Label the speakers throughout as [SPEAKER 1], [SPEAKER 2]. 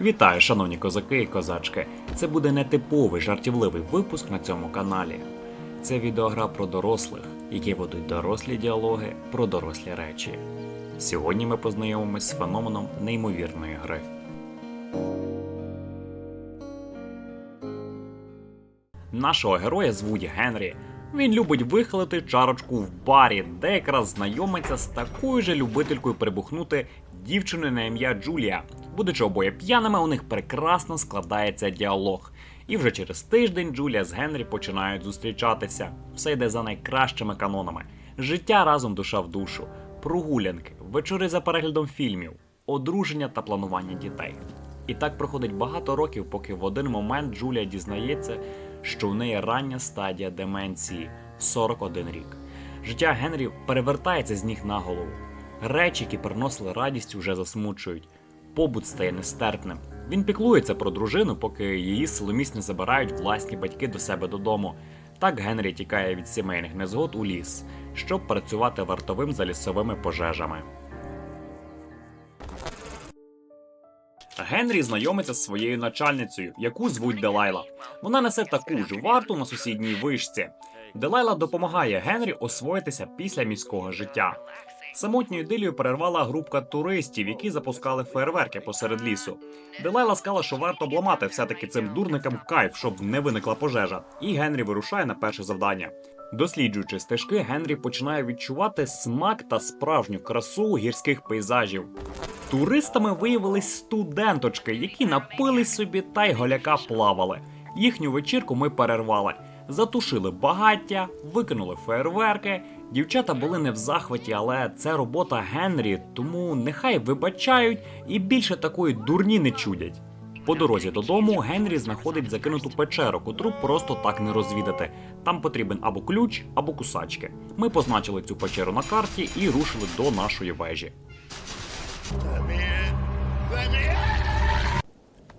[SPEAKER 1] Вітаю, шановні козаки і козачки. Це буде нетиповий жартівливий випуск на цьому каналі. Це відеогра про дорослих, які ведуть дорослі діалоги про дорослі речі. Сьогодні ми познайомимось з феноменом неймовірної гри. Нашого героя звуть Генрі. Він любить вихилити чарочку в барі, де якраз знайомиться з такою же любителькою прибухнути дівчиною на ім'я Джулія. Будучи обоє п'яними, у них прекрасно складається діалог. І вже через тиждень Джулія з Генрі починають зустрічатися. Все йде за найкращими канонами: життя разом душа в душу, прогулянки, вечори за переглядом фільмів, одруження та планування дітей. І так проходить багато років, поки в один момент Джулія дізнається, що в неї рання стадія деменції 41 рік. Життя Генрі перевертається з ніг на голову. Речі, які приносили радість, уже засмучують. Побут стає нестерпним. Він піклується про дружину, поки її силоміць не забирають власні батьки до себе додому. Так Генрі тікає від сімейних незгод у ліс, щоб працювати вартовим за лісовими пожежами. Генрі знайомиться з своєю начальницею, яку звуть Делайла. Вона несе таку ж варту на сусідній вишці. Делайла допомагає Генрі освоїтися після міського життя. Самотню ідилію перервала групка туристів, які запускали фейерверки посеред лісу. Делайла сказала, що варто обламати все-таки цим дурникам кайф, щоб не виникла пожежа. І Генрі вирушає на перше завдання. Досліджуючи стежки, Генрі починає відчувати смак та справжню красу гірських пейзажів. Туристами виявились студенточки, які напились собі та й голяка плавали. Їхню вечірку ми перервали. Затушили багаття, викинули фейерверки. Дівчата були не в захваті, але це робота Генрі, тому нехай вибачають і більше такої дурні не чудять. По дорозі додому Генрі знаходить закинуту печеру, котру просто так не розвідати. Там потрібен або ключ, або кусачки. Ми позначили цю печеру на карті і рушили до нашої вежі.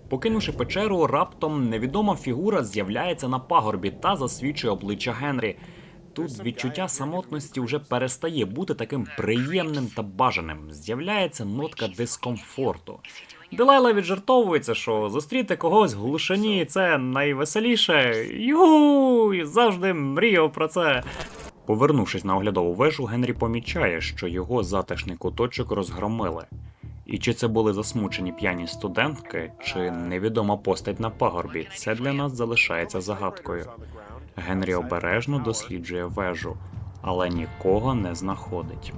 [SPEAKER 1] Покинувши печеру, раптом невідома фігура з'являється на пагорбі та засвічує обличчя Генрі. Тут відчуття самотності вже перестає бути таким приємним та бажаним. З'являється нотка дискомфорту. Делайла віджартовується, що зустріти когось в глушині це найвеселіше. Югу! Завжди мріяв про це. Повернувшись на оглядову вежу, Генрі помічає, що його затишний куточок розгромили. І чи це були засмучені п'яні студентки, чи невідома постать на пагорбі, це для нас залишається загадкою. Генрі обережно досліджує вежу, але нікого не знаходить.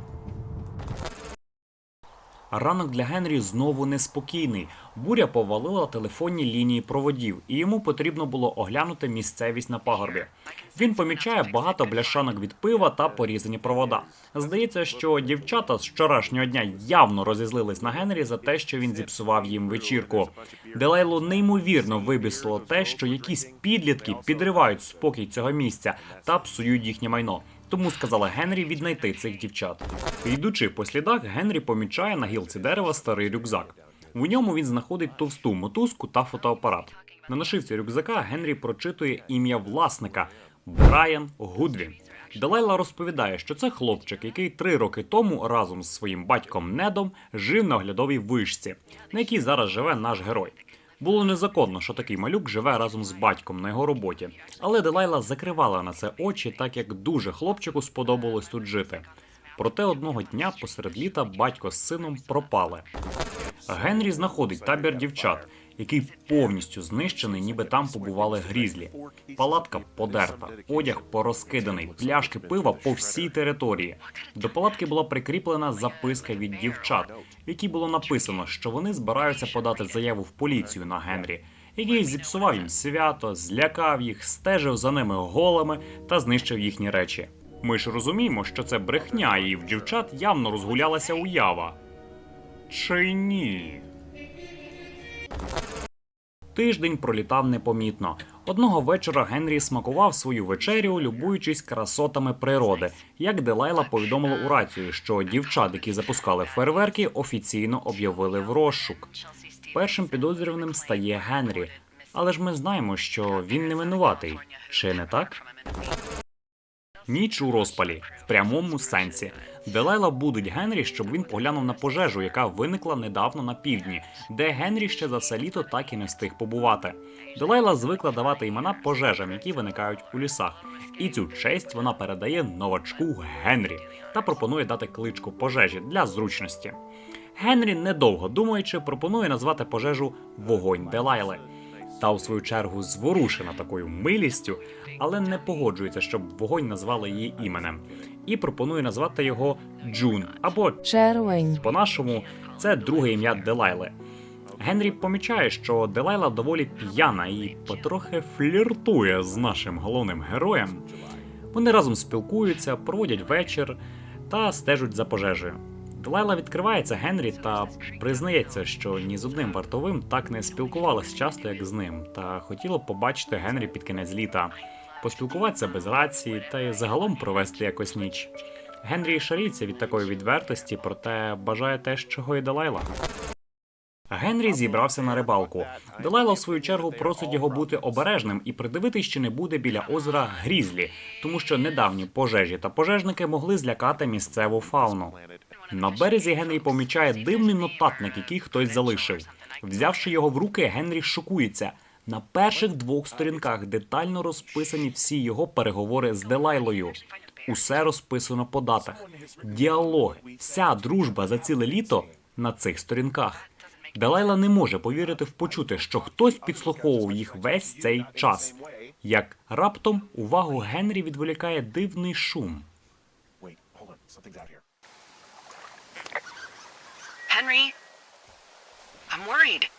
[SPEAKER 1] Ранок для Генрі знову неспокійний. Буря повалила телефонні лінії проводів, і йому потрібно було оглянути місцевість на пагорбі. Він помічає багато бляшанок від пива та порізані провода. Здається, що дівчата з вчорашнього дня явно розізлились на Генрі за те, що він зіпсував їм вечірку. Делайло неймовірно вибісило те, що якісь підлітки підривають спокій цього місця та псують їхнє майно. Тому сказала Генрі віднайти цих дівчат. Йдучи по слідах, Генрі помічає на гілці дерева старий рюкзак. У ньому він знаходить товсту мотузку та фотоапарат. На нашивці рюкзака Генрі прочитує ім'я власника Брайан Гудвін. Далайла розповідає, що це хлопчик, який три роки тому разом з своїм батьком Недом жив на оглядовій вишці, на якій зараз живе наш герой. Було незаконно, що такий малюк живе разом з батьком на його роботі, але Делайла закривала на це очі, так як дуже хлопчику сподобалось тут жити. Проте одного дня посеред літа батько з сином пропали. Генрі знаходить табір дівчат, який повністю знищений, ніби там побували грізлі. Палатка подерта, одяг порозкиданий, пляшки пива по всій території. До палатки була прикріплена записка від дівчат, в якій було написано, що вони збираються подати заяву в поліцію на Генрі, який зіпсував їм свято, злякав їх, стежив за ними голими та знищив їхні речі. Ми ж розуміємо, що це брехня, і в дівчат явно розгулялася уява. Чи ні? Тиждень пролітав непомітно. Одного вечора Генрі смакував свою вечерю, любуючись красотами природи. Як Делайла повідомила у рацію, що дівчат, які запускали фейерверки, офіційно об'явили в розшук. Першим підозрюваним стає Генрі, але ж ми знаємо, що він не винуватий. Чи не так? Ніч у розпалі в прямому сенсі. Делайла будуть Генрі, щоб він поглянув на пожежу, яка виникла недавно на півдні, де Генрі ще за все літо так і не встиг побувати. Делайла звикла давати імена пожежам, які виникають у лісах. І цю честь вона передає новачку Генрі та пропонує дати кличку пожежі для зручності. Генрі, недовго думаючи, пропонує назвати пожежу Вогонь Делайли. Та у свою чергу зворушена такою милістю, але не погоджується, щоб вогонь назвали її іменем, і пропонує назвати його Джун або
[SPEAKER 2] Червень.
[SPEAKER 1] по-нашому це друге ім'я Делайли. Генрі помічає, що Делайла доволі п'яна і потрохи фліртує з нашим головним героєм. Вони разом спілкуються, проводять вечір та стежуть за пожежею. Делайла відкривається Генрі та признається, що ні з одним вартовим так не спілкувалась часто, як з ним, та хотіла побачити Генрі під кінець літа, поспілкуватися без рації та й загалом провести якось ніч. Генрі шаріться від такої відвертості, проте бажає те, чого і Делайла. Генрі зібрався на рибалку. Делайла, в свою чергу, просить його бути обережним і придивитись, чи не буде біля озера Грізлі, тому що недавні пожежі та пожежники могли злякати місцеву фауну. На березі Генрі помічає дивний нотатник, який хтось залишив. Взявши його в руки, Генрі шокується. На перших двох сторінках детально розписані всі його переговори з Делайлою. Усе розписано по датах. Діалог, вся дружба за ціле літо на цих сторінках. Делайла не може повірити в почуте, що хтось підслуховував їх весь цей час. Як раптом увагу Генрі відволікає дивний шум.
[SPEAKER 3] Henry? I'm worried.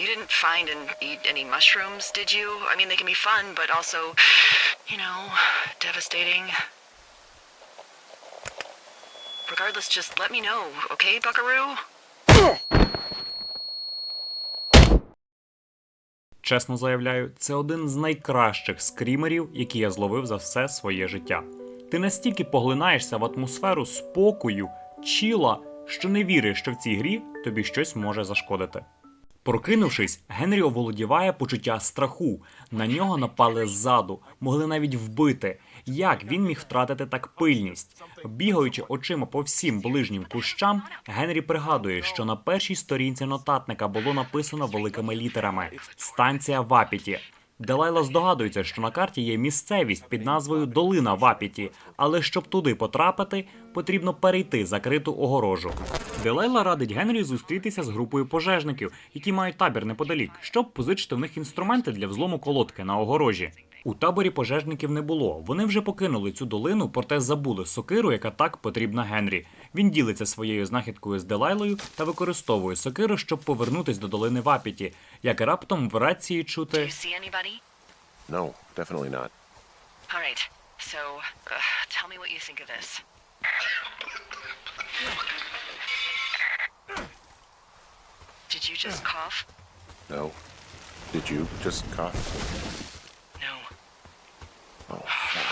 [SPEAKER 3] You didn't find and eat any mushrooms, did you? I mean, they can be fun, but also, you know, devastating. Regardless, just let me know, okay, Buckaroo?
[SPEAKER 1] Чесно заявляю, це один з найкращих скрімерів, які я зловив за все своє життя. Ти настільки поглинаєшся в атмосферу спокою, чіла, що не віриш, що в цій грі тобі щось може зашкодити. Прокинувшись, Генрі оволодіває почуття страху. На нього напали ззаду, могли навіть вбити. Як він міг втратити так пильність? Бігаючи очима по всім ближнім кущам, Генрі пригадує, що на першій сторінці нотатника було написано великими літерами станція Вапіті. Делайла здогадується, що на карті є місцевість під назвою Долина Вапіті, але щоб туди потрапити, потрібно перейти закриту огорожу. Делайла радить Генрі зустрітися з групою пожежників, які мають табір неподалік, щоб позичити в них інструменти для взлому колодки на огорожі. У таборі пожежників не було. Вони вже покинули цю долину, проте забули сокиру, яка так потрібна Генрі. Він ділиться своєю знахідкою з Делайлою та використовує сокиру, щоб повернутись до долини Вапіті. Як раптом в рації чути?
[SPEAKER 4] No, definitely not.
[SPEAKER 3] All right, so uh, tell me what you think of this. Did you just cough?
[SPEAKER 4] No. Did you just cough?
[SPEAKER 3] No.
[SPEAKER 4] Oh, fuck.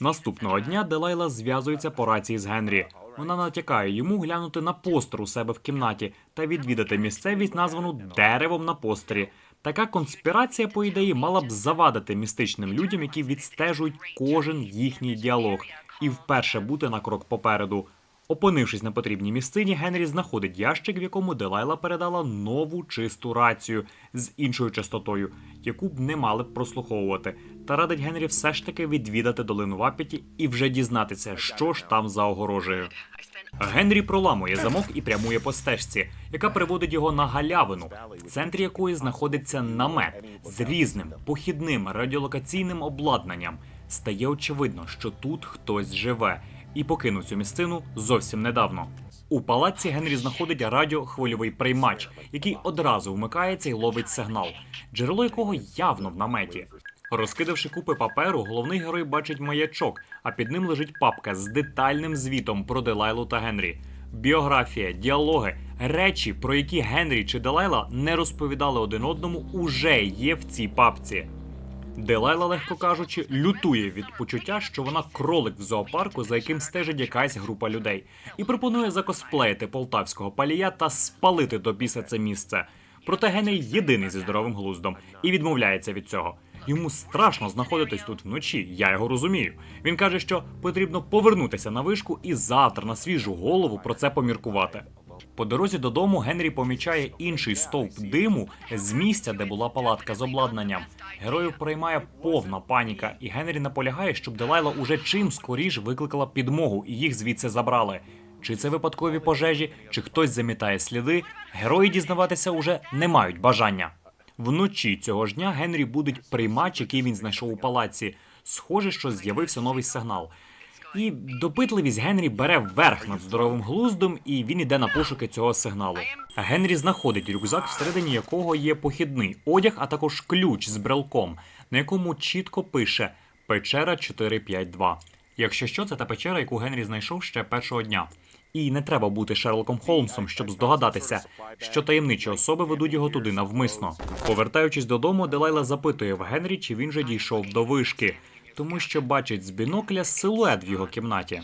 [SPEAKER 1] Наступного дня Делайла зв'язується по рації з Генрі. Вона натякає йому глянути на постер у себе в кімнаті та відвідати місцевість, названу деревом на постері. Така конспірація, по ідеї, мала б завадити містичним людям, які відстежують кожен їхній діалог, і вперше бути на крок попереду. Опинившись на потрібній місцині, Генрі знаходить ящик, в якому Делайла передала нову чисту рацію з іншою частотою, яку б не мали б прослуховувати, та радить Генрі все ж таки відвідати долину Вапіті і вже дізнатися, що ж там за огорожею. Генрі проламує замок і прямує по стежці, яка приводить його на галявину, в центрі якої знаходиться намет з різним похідним радіолокаційним обладнанням. Стає очевидно, що тут хтось живе, і покинув цю місцину зовсім недавно. У палаці Генрі знаходить радіохвильовий приймач, який одразу вмикається і ловить сигнал, джерело якого явно в наметі. Розкидавши купи паперу, головний герой бачить маячок, а під ним лежить папка з детальним звітом про Делайлу та Генрі. Біографія, діалоги, речі, про які Генрі чи Делайла не розповідали один одному, уже є в цій папці. Делайла, легко кажучи, лютує від почуття, що вона кролик в зоопарку, за яким стежить якась група людей, і пропонує закосплеїти полтавського палія та спалити до біса це місце. Проте Генрі єдиний зі здоровим глуздом і відмовляється від цього. Йому страшно знаходитись тут вночі. Я його розумію. Він каже, що потрібно повернутися на вишку і завтра на свіжу голову про це поміркувати. По дорозі додому Генрі помічає інший стовп диму з місця, де була палатка з обладнанням. Героїв приймає повна паніка, і Генрі наполягає, щоб Делайла уже чим скоріш викликала підмогу і їх звідси забрали. Чи це випадкові пожежі, чи хтось замітає сліди, герої дізнаватися уже не мають бажання. Вночі цього ж дня Генрі будить приймач, який він знайшов у палаці. Схоже, що з'явився новий сигнал. І допитливість Генрі бере верх над здоровим глуздом, і він іде на пошуки цього сигналу. Генрі знаходить рюкзак, всередині якого є похідний одяг, а також ключ з брелком, на якому чітко пише Печера 452. Якщо що, це та печера, яку Генрі знайшов ще першого дня. І не треба бути Шерлоком Холмсом, щоб здогадатися, що таємничі особи ведуть його туди навмисно. Повертаючись додому, Делайла запитує в Генрі, чи він же дійшов до вишки, тому що бачить з бінокля силует в його кімнаті.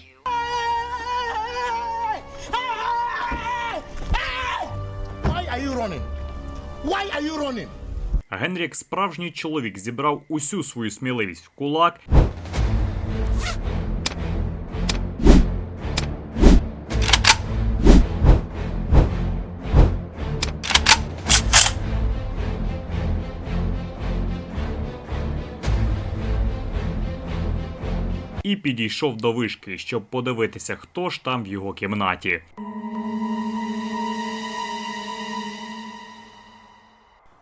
[SPEAKER 1] Генрі, як справжній чоловік, зібрав усю свою сміливість в кулак. І підійшов до вишки, щоб подивитися, хто ж там в його кімнаті.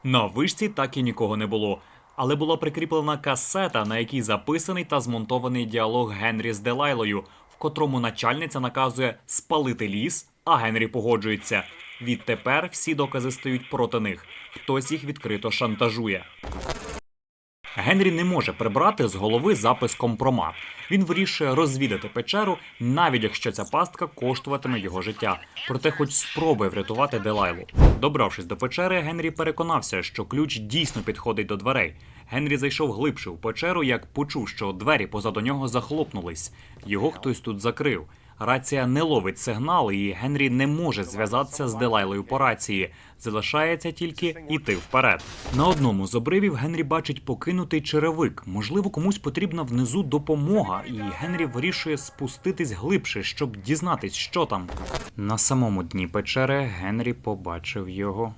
[SPEAKER 1] На вишці так і нікого не було, але була прикріплена касета, на якій записаний та змонтований діалог Генрі з Делайлою, в котрому начальниця наказує спалити ліс, а Генрі погоджується. Відтепер всі докази стають проти них. Хтось їх відкрито шантажує. Генрі не може прибрати з голови запис компромат. Він вирішує розвідати печеру, навіть якщо ця пастка коштуватиме його життя. Проте, хоч спробує врятувати Делайлу. Добравшись до печери, Генрі переконався, що ключ дійсно підходить до дверей. Генрі зайшов глибше у печеру, як почув, що двері позаду нього захлопнулись. Його хтось тут закрив. Рація не ловить сигнал, і Генрі не може зв'язатися з Делайлою по рації. Залишається тільки йти вперед. На одному з обривів Генрі бачить покинутий черевик. Можливо, комусь потрібна внизу допомога, і Генрі вирішує спуститись глибше, щоб дізнатись, що там. На самому дні печери Генрі побачив його.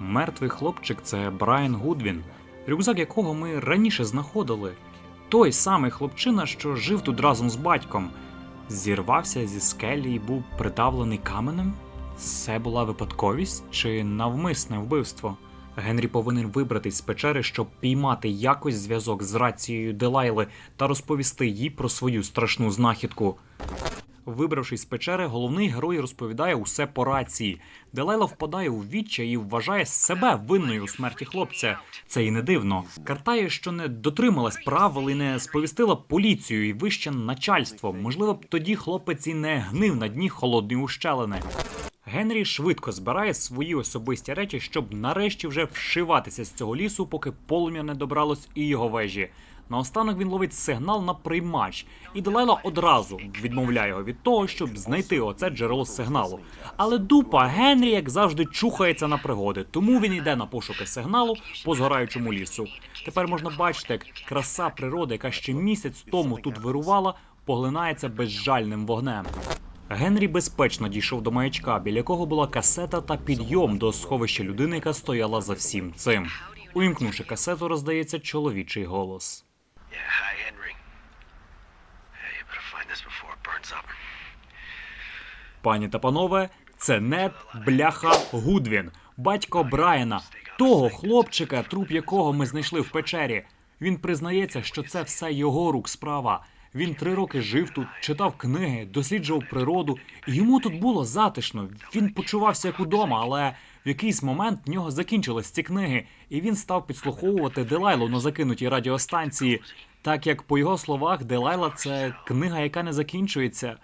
[SPEAKER 1] Мертвий хлопчик це Брайан Гудвін, рюкзак якого ми раніше знаходили. Той самий хлопчина, що жив тут разом з батьком, зірвався зі скелі і був придавлений каменем. Це була випадковість чи навмисне вбивство? Генрі повинен вибратись з печери, щоб піймати якось зв'язок з рацією Делайли та розповісти їй про свою страшну знахідку. Вибравшись з печери, головний герой розповідає усе по рації. Делайла впадає у відчай і вважає себе винною у смерті хлопця. Це і не дивно. Картає, що не дотрималась правил і не сповістила поліцію і вище начальство. Можливо б тоді хлопець і не гнив на дні холодної ущелини. Генрі швидко збирає свої особисті речі, щоб нарешті вже вшиватися з цього лісу, поки полум'я не добралось і його вежі. Наостанок він ловить сигнал на приймач, і Делайла одразу відмовляє його від того, щоб знайти оце джерело сигналу. Але дупа Генрі, як завжди, чухається на пригоди, тому він йде на пошуки сигналу по згораючому лісу. Тепер можна бачити, як краса природи, яка ще місяць тому тут вирувала, поглинається безжальним вогнем. Генрі безпечно дійшов до маячка, біля якого була касета та підйом до сховища людини, яка стояла за всім цим. Увімкнувши касету, роздається чоловічий голос.
[SPEAKER 5] Yeah, hi, Henry. Yeah, you better find this before it burns up.
[SPEAKER 1] Пані та панове, це Нед Бляха Гудвін, батько Брайана, того хлопчика, труп якого ми знайшли в печері. Він признається, що це все його рук справа. Він три роки жив тут, читав книги, досліджував природу, йому тут було затишно. Він почувався як удома, але якийсь момент в нього закінчились ці книги, і він став підслуховувати Делайлу на закинутій радіостанції. Так як по його словах, Делайла це книга, яка не закінчується.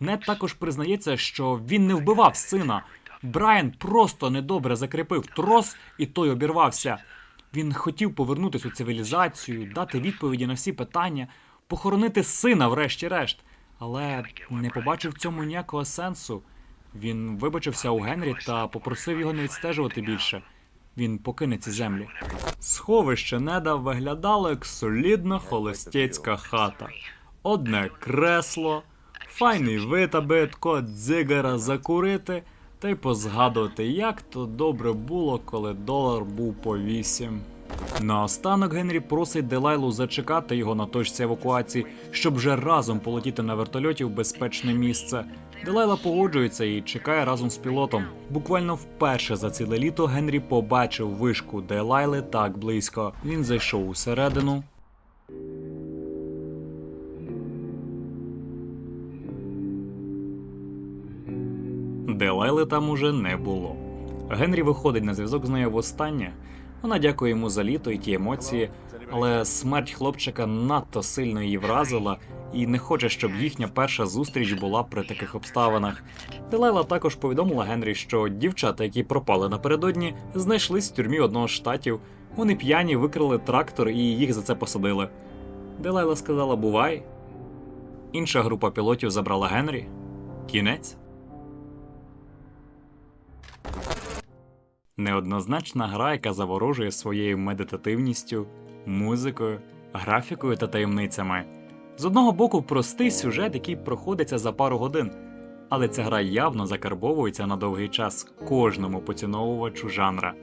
[SPEAKER 1] Нед також признається, що він не вбивав сина. Брайан просто недобре закріпив трос, і той обірвався. Він хотів повернутися у цивілізацію, дати відповіді на всі питання. похоронити сина, врешті-решт. Але не побачив в цьому ніякого сенсу. Він вибачився у Генрі та попросив його не відстежувати більше. Він покине ці землі. Сховище неда виглядало як солідна холостяцька хата. Одне кресло, файний вид, аби дзигара закурити, та й позгадувати, як то добре було, коли долар був по вісім. Наостанок Генрі просить Делайлу зачекати його на точці евакуації, щоб вже разом полетіти на вертольоті в безпечне місце. Делайла погоджується і чекає разом з пілотом. Буквально вперше за ціле літо Генрі побачив вишку Делайли так близько. Він зайшов усередину. Делайли там уже не було. Генрі виходить на зв'язок з нею востаннє. Вона дякує йому за літо і ті емоції, але смерть хлопчика надто сильно її вразила і не хоче, щоб їхня перша зустріч була при таких обставинах. Делайла також повідомила Генрі, що дівчата, які пропали напередодні, знайшлись в тюрмі одного з штатів. Вони п'яні викрали трактор і їх за це посадили. Делайла сказала бувай. Інша група пілотів забрала Генрі. Кінець. Неоднозначна гра, яка заворожує своєю медитативністю, музикою, графікою та таємницями. З одного боку, простий сюжет, який проходиться за пару годин, але ця гра явно закарбовується на довгий час кожному поціновувачу жанра.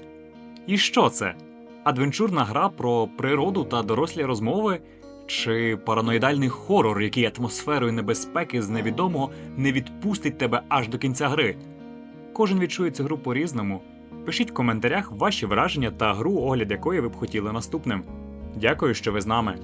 [SPEAKER 1] І що це? Адвенчурна гра про природу та дорослі розмови? Чи параноїдальний хорор, який атмосферою небезпеки з невідомого не відпустить тебе аж до кінця гри? Кожен відчує цю гру по-різному. Пишіть в коментарях ваші враження та гру, огляд якої ви б хотіли наступним. Дякую, що ви з нами.